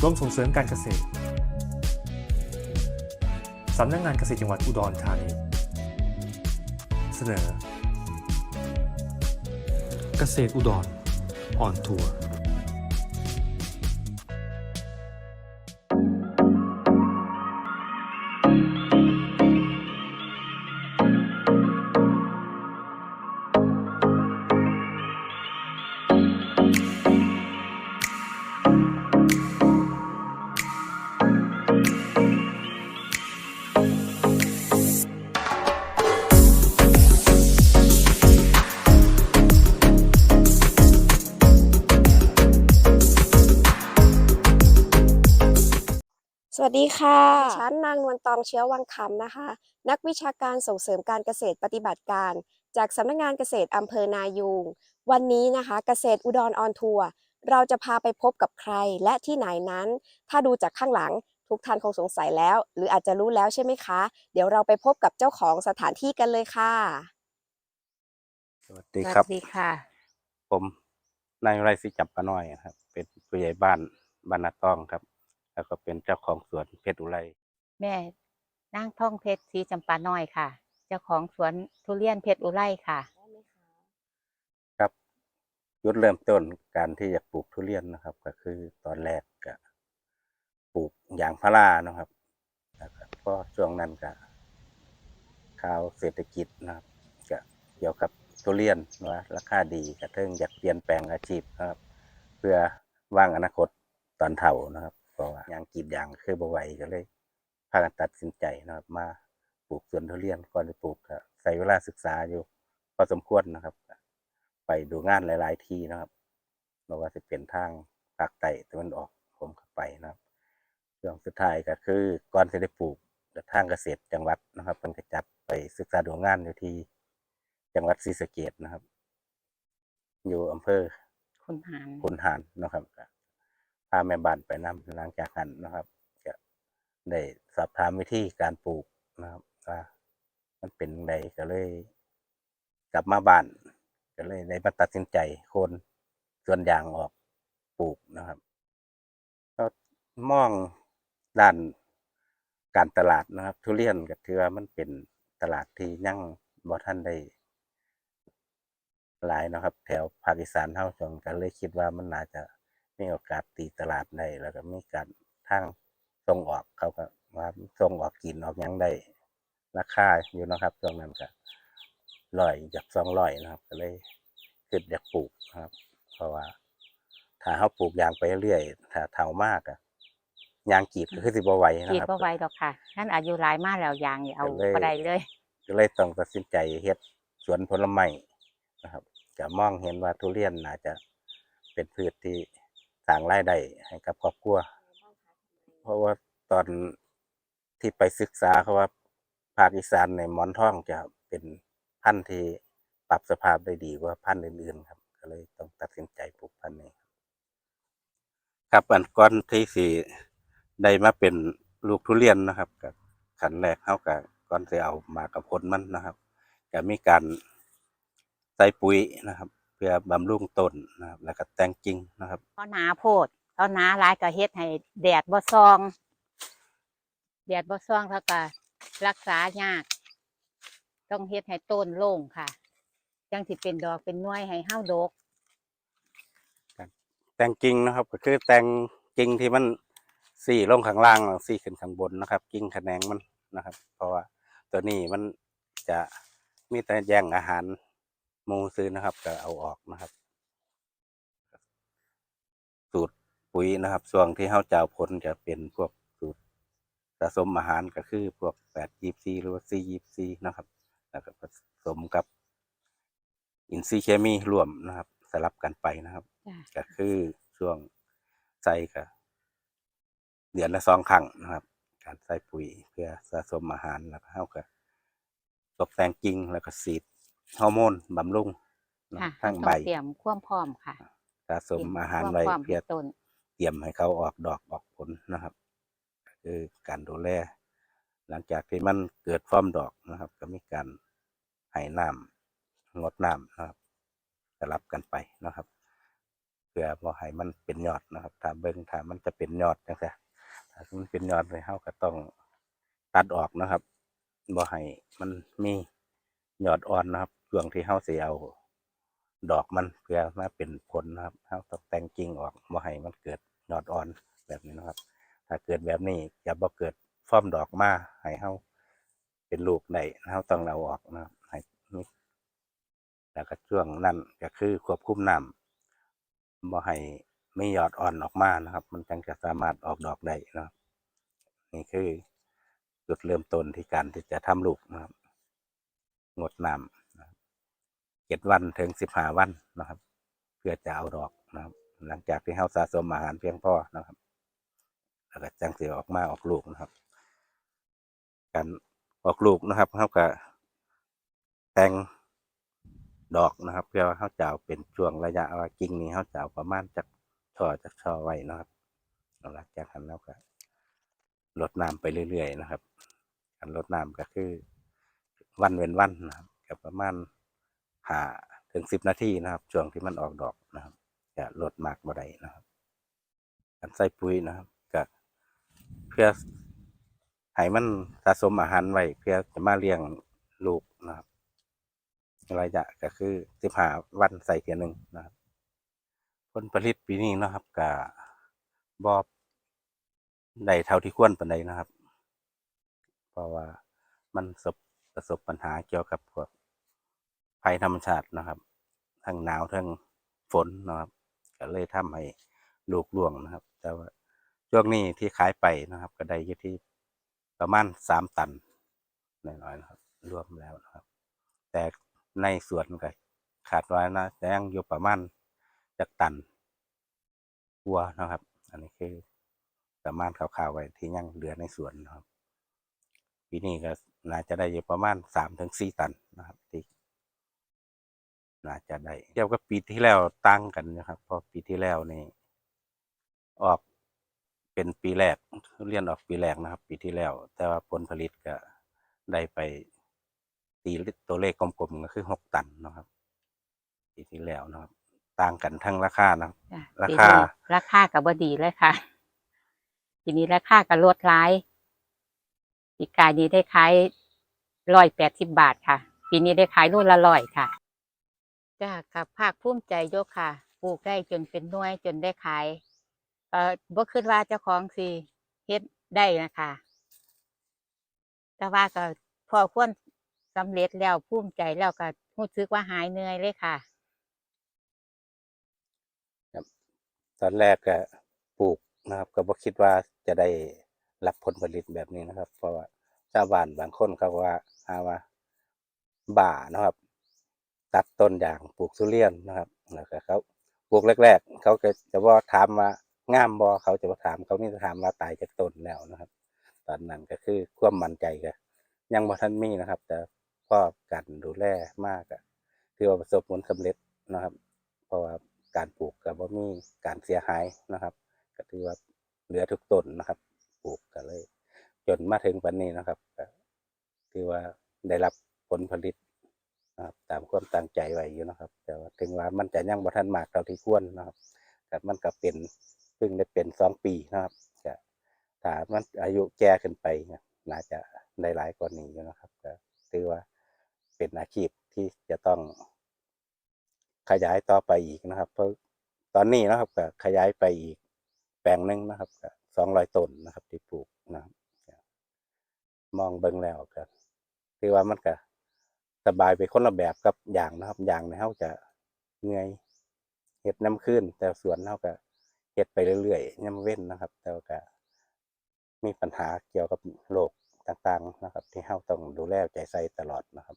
กรมส่งเสริมการเกษตร สำนักงงานเกษตรจังหวัดอุดรธานี เสนอ เกษตรอุดรออนทัวร์ ดีค่ะฉันนางนวลตองเชื้อวังคำนะคะ นักวิชาการส่งเสริมการเกษตรปฏิบัติการ จากสำนักงานเกษตรอำเภอนายูง วันนี้นะคะเกษตรอุดรออนทัวร์เราจะพาไปพบกับใครและที่ไหนนั้น ถ้าดูจากข้างหลังทุกท่านคงสงสัยแล้ว หรืออาจจะรู้แล้วใช่ไหมคะ เดี๋ยวเราไปพบกับเจ้าของสถานที่กันเลยค่ะ สวัสดีครับ สวัสดีค่ะ ผมนายไรศิจับปะน้อยครับ เป็นผู้ใหญ่บ้านบ้านนาต้องครับ แล้วก็เป็นเจ้าของสวนเพชรอุไรแม่นางท่องเพชรสีจำปาน้อยค่ะ เจ้าของสวนทุเรียนเพชรอุไรค่ะ ครับจุดเริ่มต้นการที่อยากปลูกทุเรียนนะครับ ก็คือตอนแรกก็ปลูกยางพารานะครับแล้วก็ก็ช่วงนั้นก็ข่าวเศรษฐกิจนะครับก็เกี่ยวกับทุเรียนว่าราคาดีก็เทิงอยากเปลี่ยนแปลงอาชีพนะครับ เพื่อว่างอนาคตตอนเฒ่านะครับ เพราะว่ายางกรีดยางคือบ่ไหวก็เลยพากันตัดสินใจนะครับมาปลูกสวนทุเรียนก่อนจะปลูกก็ใช้เวลาศึกษาอยู่พอสมควรนะครับ ไปดูงานหลาย ๆ ที่นะครับไม่ว่าจะเป็นทางภาคใต้ตะวันออกผมก็ไปนะครับช่วงสุดท้ายก็คือก่อนจะได้ปลูกทางเกษตรจังหวัดนะครับมันก็จัดไปศึกษาดูงานอยู่ที่จังหวัดศรีสะเกษนะครับ อยู่อำเภอคุณหานขุนหารนะครับก็ พาแม่บ้านไปนำหลังจากนั้นนะครับก็ได้สอบถามวิธีการปลูกนะครับว่ามันเป็นไงก็เลย กลับมาบ้าน ก็เลยได้มาตัดสินใจโคนส่วนยางออกปลูกนะครับก็มองด้านการตลาดนะครับ ทุเรียนก็ถือว่ามันเป็นตลาดที่ยั่งบ่ท่านได้หลายนะครับ แถวภาคอีสานเท่าจงกันเลยคิดว่ามันน่าจะ มีโอกาสตีตลาดได้แล้วก็มีการทางส่งออกเขาก็ว่าส่งออกกินออกหยังได้ราคาอยู่นะครับตรงนั้นก็ร้อยจากสองร้อยนะครับ ก็เลยคิดอยากปลูกนะครับ เพราะว่าถ้าเขาปลูกยางไปเรื่อยถ้าเฒ่ามากอะยางกรีดก็คือสิบ่ไหวนะกีดครับว่าไวดอกค่ะท่านอายุหลายมากแล้วยางนี่เอาก็เลยบ่ได้เลย ก็เลยต้องตัดสินใจเฮ็ดสวนผลไม้นะครับจะมองเห็นว่าทุเรียนน่าจะเป็นพืชที่ สร้างรายได้ให้กับครอบครัว เพราะว่าตอนที่ไปศึกษาเขาว่าภาคอีสานในหมอนท่องจะเป็นพันธุ์ที่ปรับสภาพได้ดีกว่าพันธุ์อื่นๆครับ ก็เลยต้องตัดสินใจปลูกพันธุ์นี้ครับอันก่อนที่สิได้มาเป็นลูกทุเรียนนะครับกับขันแรกเขากับก่อนจะเอามากับผลมันนะครับก็มีการใส่ปุ๋ยนะครับ เพื่อบำรุงต้นนะครับ แล้วก็แต่งกิ่งนะครับเพราะหนาโพดเพราะหนาหลายก็เฮ็ดให้แดดบ่ซอง แดดบ่ซองแล้วก็รักษายาก ต้องเฮ็ดให้ต้นโล่งค่ะจังสิเป็นดอกเป็นหน่วยให้เฮาดก แต่งกิ่งนะครับ ก็คือแต่งกิ่งที่มันสี่ลงข้างล่างแล้วสี่ขึ้นข้างบนนะครับ กิ่งแขนงมันนะครับ เพราะว่าตัวนี้มันจะมีแต่แย่งอาหาร หมูซื้อนะครับ ก็เอาออกนะครับ สูตรปุ๋ยนะครับส่วนที่เฮาจะเอาผลจะเป็นพวกสูตรสะสมอาหารก็คือพวกแปดยีซีหรือว่าสี่ยีซีนะครับแล้วก็ผสมกับ อินทรีย์เคมีรวมนะครับ สลับกันไปนะครับจ้ะก็คือช่วงใส่ก็เดือนละสองครั้งนะครับ การใส่ปุ๋ยเพื่อสะสมอาหารแล้วก็เฮาก็ตกแต่งกิ่งแล้วก็สีด ฮอร์โมนบำรุงนะค่ะทั้งต้องใบเตรียมความพร้อมค่ะสะสมอาหารเตยไว้มความพร้อมเพื่อให้ต้นเตรียมให้เขาออกดอกออกผลนะครับก็คือการดูแลหลังจากที่มันเกิดฟอร์มดอกนะครับ ก็มีการให้น้ำงดน้ำนะครับสลับกันไปนะครับพื่อบ่ให้มันเป็นยอดนะครับถ้าเบิ่งถ้ามันจะเป็นยอดจังซี่ถ้ามันเป็นยอดเลยเฮาก็ต้องตัดออกนะครับบ่ให้มันมียอดอ่อนนะครับ ช่วงที่เฮาสิเอาดอกมันเพื่อมาเป็นผลนะครับเฮาต้องแต่งกิ่งออกบ่ให้มันเกิดยอดอ่อนแบบนี้นะครับ ถ้าเกิดแบบนี้จะบ่เกิดฟอมดอกมาให้เฮาเป็นลูกได้เฮาต้องเอาออกนะครับให้แล้วก็ช่วงนั้นก็คือควบคุมน้ำบ่ให้มียอดอ่อนออกมานะครับ มันจึงจะสามารถออกดอกได้นะครับนี่คือจุดเริ่มต้นที่การที่จะทำลูกนะครับงดน้ำนะครับ เจ็ดวันถึงสิบห้าวันนะครับ เพื่อจะเอาดอกนะครับ หลังจากที่เฮาสะสมอาหารเพียงพอนะครับแล้วก็จังสิออกมาออกลูกนะครับ การออกลูกนะครับเขาก็แต่งดอกนะครับ เพื่อเขาจะเอาเป็นช่วงระยะว่ากิ่งนี้เขาจะเอาประมาณจากช่อจากช่อไว้นะครับหลังจากนั้นแล้วก็ลดน้ำไปเรื่อยๆนะครับ การลดน้ำก็คือวันเว้นวันนะครับก็ประมาณ หาถึงสิบนาทีนะครับ ช่วงที่มันออกดอกนะครับจะลดมากบ่ได้นะครับ การใส่ปุ๋ยนะครับก็เพื่อให้มันสะสมอาหารไว้เพื่อจะมาเลี้ยงลูกนะครับระยะก็คือสิบห้าวันใส่เทียหนึ่งนะครับ ผลผลิตปีนี้นะครับกับบอบได้เท่าที่ควรปานใดนะครับ เพราะว่ามันประสบประสบปัญหาเกี่ยวกับพวก ภัยธรรมชาตินะครับ ทั้งหนาวทั้งฝนนะครับ ก็เลยทำให้ลูกร่วงนะครับ แต่ว่าช่วงนี้ที่ขายไปนะครับ ก็ได้อยู่ที่ประมาณสามตันน้อยๆนะครับ รวมแล้วนะครับ แต่ในสวนก็ขาดไว้นะแต่ยังอยู่ประมาณจากตันกัวนะครับ อันนี้คือประมาณคร่าวๆไว้ที่ยังเหลือในสวนนะครับปีนี้ก็น่าจะได้อยู่ประมาณสามถึงสี่ตันนะครับที่ น่าจะได้เทียบกับปีที่แล้วตั้งกันนะครับเพราะปีที่แล้วนี่ออกเป็นปีแรกเรียนออกปีแรกนะครับ ปีที่แล้ว แต่ว่าผลผลิตก็ได้ไปตีตัวเลขกลมๆก็คือหกตันนะครับ ปีที่แล้วนะครับ ต่างกันทั้งราคานะครับจ้ะราปีคานี้ราคากับบดีเลยค่ะ ทีนี้ราคากับลดร้ายปีกายนี้ได้ขายร้อยแปดสิบบาทค่ะ ปีนี้ได้ขายรุ่นละร้อยค่ะ จ้ากับภาคภูมิใจโยกค่ะ ปลูกได้จนเป็นน่วยจนได้ขาย เอ่อบ่คิดว่าเจ้าของสิเฮ็ดได้นะคะ แต่ว่าก็พอควรสำเร็จแล้วภูมิใจแล้วก็รู้สึกว่าหายเหนื่อยเลยค่ะ ตอนแรกก็ปลูกนะครับ ก็บ่คิดว่าจะได้รับผลผลิตแบบนี้นะครับ เพราะว่าชาวบ้านบางคนเขาว่าหาว่า บ่านะครับ ตัดต้นยางปลูกทุเรียนนะครับแล้วก็เขาปลูกแรก ๆ เขาก็จะว่าถามว่างามบ่เขาจะว่าถามเขาไม่จะถามว่าตายจากต้นแล้วนะครับ ตอนนั้นก็คือความมั่นใจก็ยังบ่ทันมีนะครับ แต่พ่อการดูแลมากก็คือว่าประสบผลสำเร็จนะครับ เพราะว่าการปลูกก็บ่ามีการเสียหายนะครับ ก็ถือว่าเหลือทุกต้นนะครับ ปลูกก็เลย จนมาถึงวันนี้นะครับก็ถือว่าได้รับผลผลิต ครับตามความตั้งใจไว้อยู่นะครับ แต่ว่าถึงว่ามันจะยังบ่ทันมากเท่าที่ควรนะครับแต่มันก็เป็นเพิ่งได้เป็นสองปีนะครับก็ถ้ามันอายุแก่ขึ้นไปน่าจะได้หลายกว่านี้อยู่นะครับก็ถือว่าเป็นอาชีพที่จะต้องขยายต่อไปอีกนะครับ เพราะตอนนี้นะครับก็ขยายไปอีกแปลงหนึ่งนะครับก็สองร้อยต้นนะครับ ที่ปลูกนะครับมองเบิ่งแล้วก็คือว่ามันก็ สบายไปคนละแบบกับอย่างนะครับอย่างในเฮาจะเหนื่อยเฮ็ดน้ำขึ้น แต่สวนเฮาก็เฮ็ดไปเรื่อยๆย่ำเว้นนะครับ แต่ว่าก็มีปัญหาเกี่ยวกับโรคต่างๆนะครับ ที่เฮาต้องดูแลใจใส่ตลอดนะครับ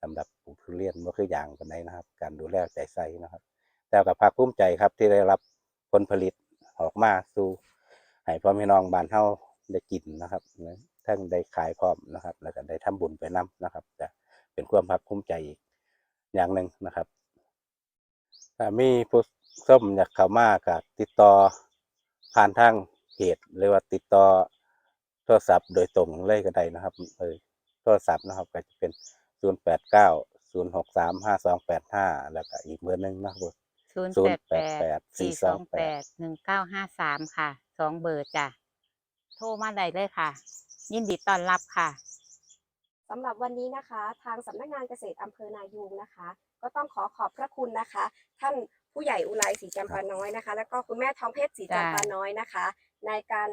สำหรับปลูกทุเรียนบ่คืออย่างปานใดนะครับ การดูแลใจใส่นะครับ แต่ก็ภาคภูมิใจครับที่ได้รับผลผลิตออกมาสู่ให้พ่อแม่น้องบ้านเฮาได้กินนะครับทั้งได้ขายพร้อมนะครับ แล้วก็ได้ทำบุญไปนํนะครับจะ เป็นความภาคภูมิใจอีกอย่างหนึ่งนะครับถ้ามีผู้ส้มอยากเข้ามาก็ติดต่อผ่านทางเพจหรือว่าติดต่อโทรศัพท์โดยตรงเลยก็ได้นะครับเออโทรศัพท์นะครับก็จะเป็น 0 8 9 0 6 3 5 2 8 5 แล้วก็อีกเบอร์หนึ่งนะครับศูนย์แปดแปดสี่สองแปดหนึ่งเก้าห้าสามค่ะสองเบอร์จ้ะโทรมาได้เลยค่ะ ยินดีต้อนรับค่ะ สำหรับวันนี้นะคะ ทางสำนักงานเกษตรอำเภอนายูงนะคะ ก็ต้องขอขอบพระคุณนะคะ ท่านผู้ใหญ่อุไรศรีจำปาน้อยนะคะ แล้วก็คุณแม่ทองเพชรศรีจำปาน้อยนะคะ ในการ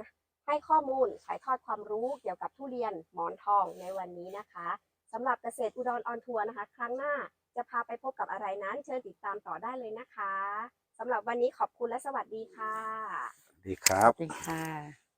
ให้ข้อมูลถ่ายทอดความรู้เกี่ยวกับทุเรียนหมอนทองในวันนี้นะคะสำหรับเกษตรอุดรออนทัวร์นะคะ ครั้งหน้าจะพาไปพบกับอะไรนั้น เชิญติดตามต่อได้เลยนะคะสำหรับวันนี้ขอบคุณและสวัสดีค่ะ ดีครับ สวัสดีค่ะ